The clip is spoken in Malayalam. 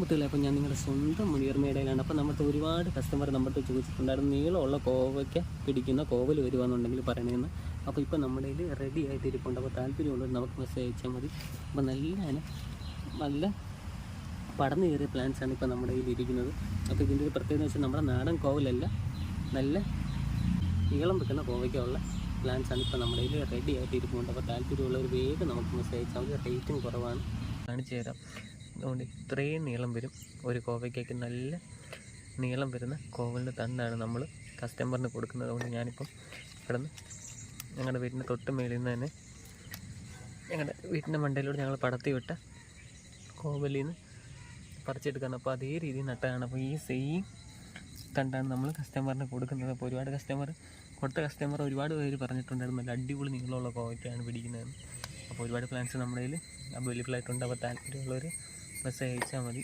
മുത്തുകളെ അപ്പോൾ ഞാൻ നിങ്ങളുടെ സ്വന്തം മുടിയർമേടയിലാണ് അപ്പോൾ നമ്മുടെ ഒരുപാട് കസ്റ്റമർ നമ്മുടെ ചോദിച്ചിട്ടുണ്ടായിരുന്നു നീളമുള്ള കോവയ്ക്ക പിടിക്കുന്ന കോവൽ വരുവാന്നുണ്ടെങ്കിൽ പറയണമെന്ന് അപ്പോൾ ഇപ്പോൾ നമ്മുടെ കയ്യിൽ റെഡി ആയിട്ട് ഇരിപ്പുണ്ട് അപ്പോൾ താല്പര്യമുള്ളവർ നമുക്ക് മെസ്സേജ് അയച്ചാൽ മതി. അപ്പോൾ നല്ല നല്ല പടന്നു കയറിയ ആണ് ഇപ്പോൾ നമ്മുടെ കയ്യിൽ ഇരിക്കുന്നത്. അപ്പോൾ ഇതിന്റെ ഒരു പ്രത്യേകത വെച്ചാൽ നമ്മുടെ നാടൻ കോവലല്ല നല്ല നീളം വെക്കുന്ന കോവയ്ക്കുള്ള പ്ലാൻസ് ആണ് ഇപ്പോൾ നമ്മുടെ കയ്യിൽ റെഡി ആയിട്ട് ഇരിപ്പുണ്ട് അപ്പോൾ താല്പര്യമുള്ളവർ വേഗം നമുക്ക് മെസ്സേജ് അയച്ചാൽ മതി. റേറ്റും കുറവാണ്. കാണിച്ചു തരാം. അതുകൊണ്ട് ഇത്രയും നീളം വരും. ഒരു കോവയ്ക്കേക്ക് നല്ല നീളം വരുന്ന കോവലിന്റെ തണ്ടാണ് നമ്മൾ കസ്റ്റമറിന് കൊടുക്കുന്നത്. അതുകൊണ്ട് ഞാനിപ്പം കിടന്ന് ഞങ്ങളുടെ വീടിന്റെ തൊട്ട് മേളിൽ നിന്ന് തന്നെ ഞങ്ങളുടെ വീട്ടിന്റെ മണ്ടയിലൂടെ ഞങ്ങൾ പടത്തി വിട്ട കോവലിൽ നിന്ന് പറിച്ചെടുക്കാൻ അപ്പോൾ അതേ രീതിയിൽ നട്ടതാണ് അപ്പോൾ ഈ സെയിം തണ്ടാണ് നമ്മൾ കസ്റ്റമറിന് കൊടുക്കുന്നത്. അപ്പോൾ ഒരുപാട് കസ്റ്റമർ കൊടുത്ത കസ്റ്റമർ ഒരുപാട് പേര് പറഞ്ഞിട്ടുണ്ടായിരുന്നു. നല്ല അടിപൊളി നീളമുള്ള കോവയ്ക്കാണ് പിടിക്കുന്നതെന്ന് അപ്പോൾ ഒരുപാട് പ്ലാൻസ് നമ്മുടെ കയ്യിൽ അവൈലബിൾ ആയിട്ടുണ്ട്. അപ്പോൾ താല്പര്യമുള്ളവർ മെസ്സേജ് അയച്ചാൽ മതി